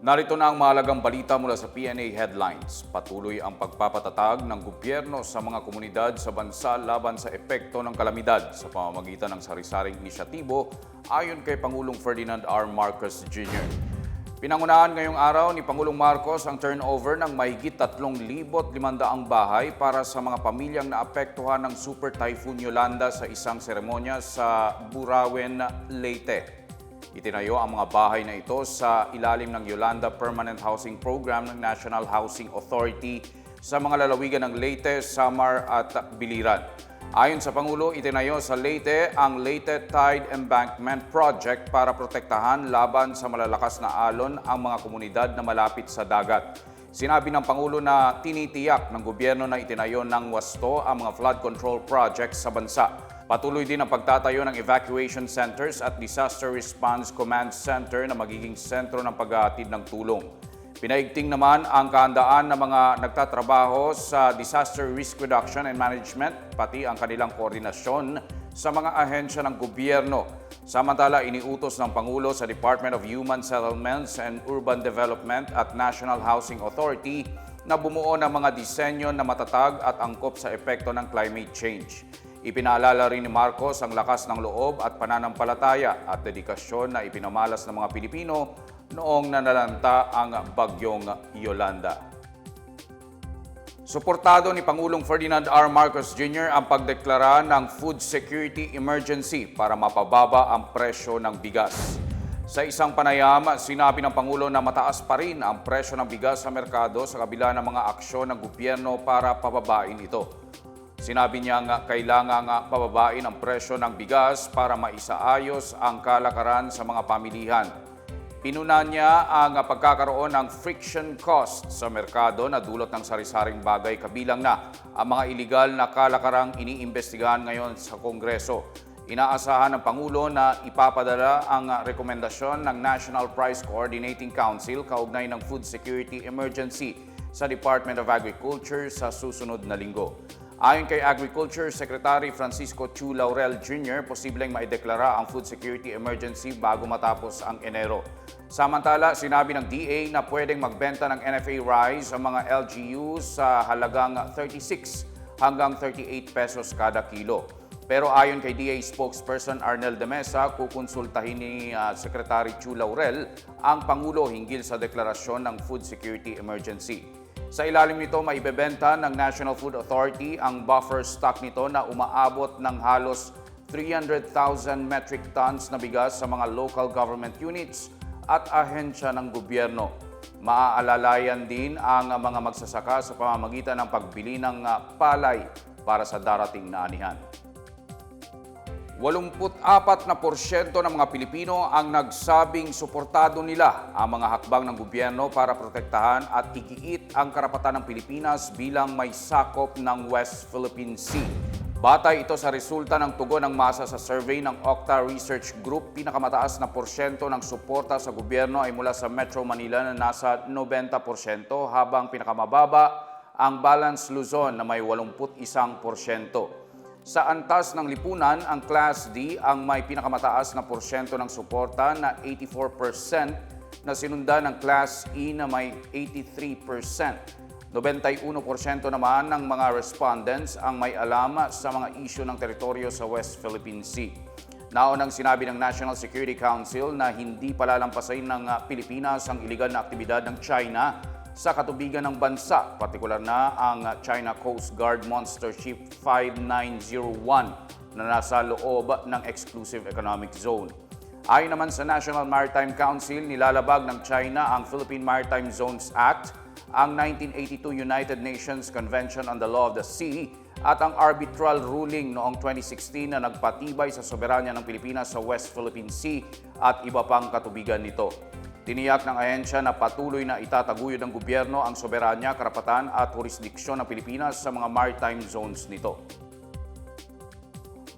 Narito na ang mahalagang balita mula sa PNA Headlines. Patuloy ang pagpapatatag ng gobyerno sa mga komunidad sa bansa laban sa epekto ng kalamidad sa pamamagitan ng sari-saring inisyatibo ayon kay Pangulong Ferdinand R. Marcos Jr. Pinangunahan ngayong araw ni Pangulong Marcos ang turnover ng mahigit 3,500 bahay para sa mga pamilyang naapektuhan ng Super Typhoon Yolanda sa isang seremonya sa Burawen, Leyte. Itinayo ang mga bahay na ito sa ilalim ng Yolanda Permanent Housing Program ng National Housing Authority sa mga lalawigan ng Leyte, Samar at Biliran. Ayon sa Pangulo, itinayo sa Leyte ang Leyte Tide Embankment Project para protektahan laban sa malalakas na alon ang mga komunidad na malapit sa dagat. Sinabi ng Pangulo na tinitiyak ng gobyerno na itinayo ng wasto ang mga flood control projects sa bansa. Patuloy din ang pagtatayo ng evacuation centers at disaster response command center na magiging sentro ng paghahatid ng tulong. Pinaigting naman ang kahandaan ng mga nagtatrabaho sa disaster risk reduction and management, pati ang kanilang koordinasyon sa mga ahensya ng gobyerno. Samantala, iniutos ng Pangulo sa Department of Human Settlements and Urban Development at National Housing Authority na bumuo ng mga disenyo na matatag at angkop sa epekto ng climate change. Ipinaalala rin ni Marcos ang lakas ng loob at pananampalataya at dedikasyon na ipinamalas ng mga Pilipino noong nanalanta ang bagyong Yolanda. Suportado ni Pangulong Ferdinand R. Marcos Jr. ang pagdeklara ng food security emergency para mapababa ang presyo ng bigas. Sa isang panayam, sinabi ng Pangulo na mataas pa rin ang presyo ng bigas sa merkado sa kabila ng mga aksyon ng gobyerno para pababain ito. Sinabi niya nga kailangan nga pababain ang presyo ng bigas para maisaayos ang kalakaran sa mga pamilihan. Pinuna niya ang pagkakaroon ng friction cost sa merkado na dulot ng sari-saring bagay kabilang na ang mga iligal na kalakarang iniimbestigahan ngayon sa Kongreso. Inaasahan ng Pangulo na ipapadala ang rekomendasyon ng National Price Coordinating Council kaugnay ng Food Security Emergency sa Department of Agriculture sa susunod na linggo. Ayon kay Agriculture Secretary Francisco Chu Laurel Jr., posibleng maideklara ang food security emergency bago matapos ang Enero. Samantala, sinabi ng DA na pwedeng magbenta ng NFA rice ang mga LGU sa halagang 36 hanggang 38 pesos kada kilo. Pero ayon kay DA spokesperson Arnel de Mesa, kukonsultahin ni ah, Secretary Chu Laurel ang Pangulo hinggil sa deklarasyon ng food security emergency. Sa ilalim nito, maibebenta ng National Food Authority ang buffer stock nito na umaabot ng halos 300,000 metric tons na bigas sa mga local government units at ahensya ng gobyerno. Maaalalayan din ang mga magsasaka sa pamamagitan ng pagbili ng ah, palay para sa darating na anihan. 84 na porsyento ng mga Pilipino ang nagsabing suportado nila ang mga hakbang ng gobyerno para protektahan at igiit ang karapatan ng Pilipinas bilang may sakop ng West Philippine Sea. Batay ito sa resulta ng tugon ng masa sa survey ng Octa Research Group, pinakamataas na porsyento ng suporta sa gobyerno ay mula sa Metro Manila na nasa 90% habang pinakamababa ang Balance Luzon na may 81%. Sa antas ng lipunan, ang Class D ang may pinakamataas na porsyento ng suporta na 84% na sinundan ng Class E na may 83%. 91% naman ng mga respondents ang may alam sa mga isyu ng teritoryo sa West Philippine Sea. Naunang sinabi ng National Security Council na hindi palalampasin ng ah, Pilipinas ang iligal na aktibidad ng China sa katubigan ng bansa, partikular na ang China Coast Guard Monster Ship 5901 na nasa loob ng Exclusive Economic Zone. Ayon naman sa National Maritime Council, nilalabag ng China ang Philippine Maritime Zones Act, ang 1982 United Nations Convention on the Law of the Sea at ang arbitral ruling noong 2016 na nagpatibay sa soberanya ng Pilipinas sa West Philippine Sea at iba pang katubigan nito. Tiniyak ng ahensya na patuloy na itataguyod ng gobyerno ang soberanya, karapatan at jurisdiksyon ng Pilipinas sa mga maritime zones nito.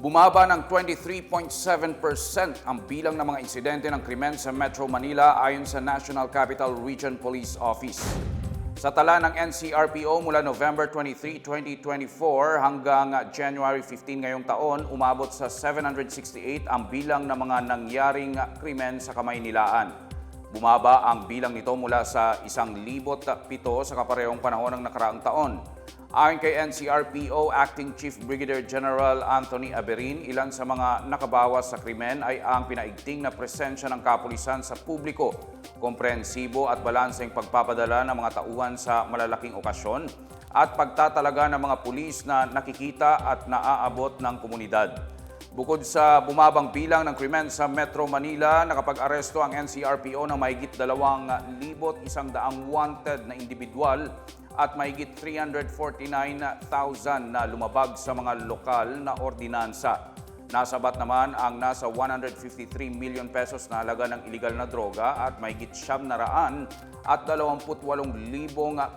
Bumaba ng 23.7% ang bilang ng mga insidente ng krimen sa Metro Manila ayon sa National Capital Region Police Office. Sa tala ng NCRPO mula November 23, 2024 hanggang January 15 ngayong taon, umabot sa 768 ang bilang ng mga nangyaring krimen sa Kamaynilaan. Bumaba ang bilang nito mula sa 1,007 sa kaparehong panahon ng nakaraang taon. Ayon kay NCRPO Acting Chief Brigadier General Anthony Aberin, ilan sa mga nakabawas sa krimen ay ang pinaigting na presensya ng kapulisan sa publiko, komprehensibo at balanseng pagpapadala ng mga tauhan sa malalaking okasyon at pagtatalaga ng mga pulis na nakikita at naaabot ng komunidad. Bukod sa bumabang bilang ng krimen sa Metro Manila, nakapag-aresto ang NCRPO ng mahigit 2,100 wanted na individual at mahigit 349,000 na lumabag sa mga lokal na ordinansa. Nasabat naman ang nasa 153 million pesos na halaga ng iligal na droga at mahigit siyam na raan at 28,000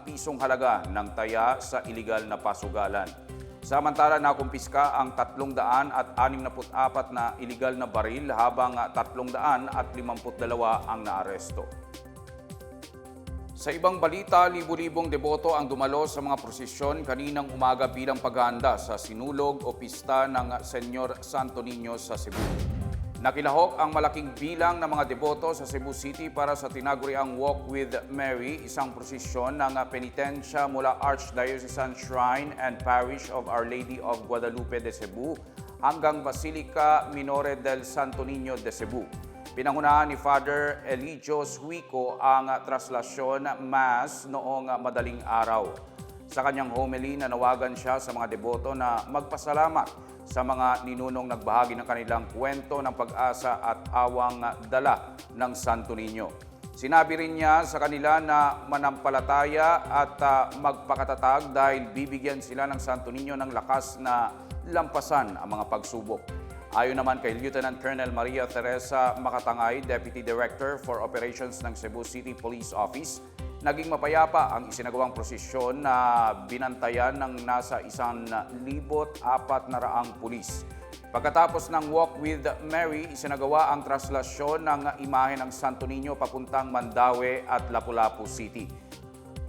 pisong halaga ng taya sa iligal na pasugalan. Samantala, nakumpiska ang 300 at 64 na iligal na baril habang 300 at 52 ang naaresto. Sa ibang balita, libu-libong deboto ang dumalo sa mga prosesyon kaninang umaga bilang paghahanda sa sinulog o pista ng Senyor Santo Niño sa Cebu. Nakilahok ang malaking bilang ng mga deboto sa Cebu City para sa tinaguriang Walk with Mary, isang prosesyon ng penitensya mula Archdiocesan Shrine and Parish of Our Lady of Guadalupe de Cebu hanggang Basilica Minore del Santo Niño de Cebu. Pinangunahan ni Father Eligio Suico ang traslasyon mass noong madaling araw. Sa kanyang homily, nanawagan siya sa mga deboto na magpasalamat sa mga ninunong nagbahagi ng kanilang kwento ng pag-asa at awang dala ng Santo Niño. Sinabi rin niya sa kanila na manampalataya at ah, magpakatatag dahil bibigyan sila ng Santo Niño ng lakas na lampasan ang mga pagsubok. Ayon naman kay Lieutenant Colonel Maria Teresa Makatangay, Deputy Director for Operations ng Cebu City Police Office, naging mapayapa ang isinagawang prosesyon na binantayan ng nasa isang libot apat na raang pulis. Pagkatapos ng Walk with Mary, isinagawa ang traslasyon ng imahe ng Santo Niño papuntang Mandaue at Lapu-Lapu City.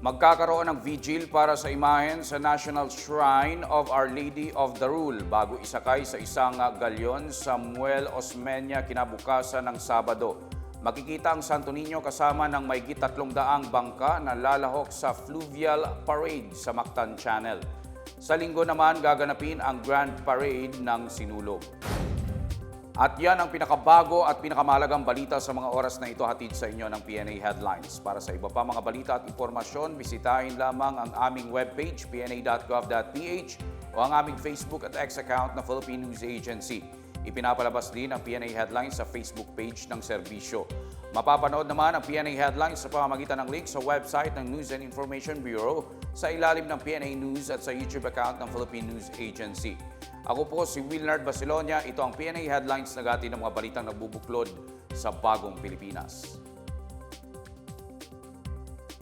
Magkakaroon ng vigil para sa imahen sa National Shrine of Our Lady of Rule bago isakay sa isang galyon sa Muel Osmeña kinabukasan ng Sabado. Makikita ang Santo Niño kasama ng mayigit tatlong daang bangka na lalahok sa Fluvial Parade sa Mactan Channel. Sa linggo naman gaganapin ang Grand Parade ng Sinulog. At yan ang pinakabago at pinakamalagang balita sa mga oras na ito hatid sa inyo ng PNA Headlines. Para sa iba pa mga balita at impormasyon, bisitahin lamang ang aming webpage pna.gov.ph o ang aming Facebook at X account na Philippine News Agency. Ipinapalabas din ang PNA Headlines sa Facebook page ng serbisyo. Mapapanood naman ang PNA Headlines sa pamamagitan ng link sa website ng News and Information Bureau sa ilalim ng PNA News at sa YouTube account ng Philippine News Agency. Ako po si Wilnard Basilonia. Ito ang PNA Headlines na gati ng mga balitang nagbubuklod sa bagong Pilipinas.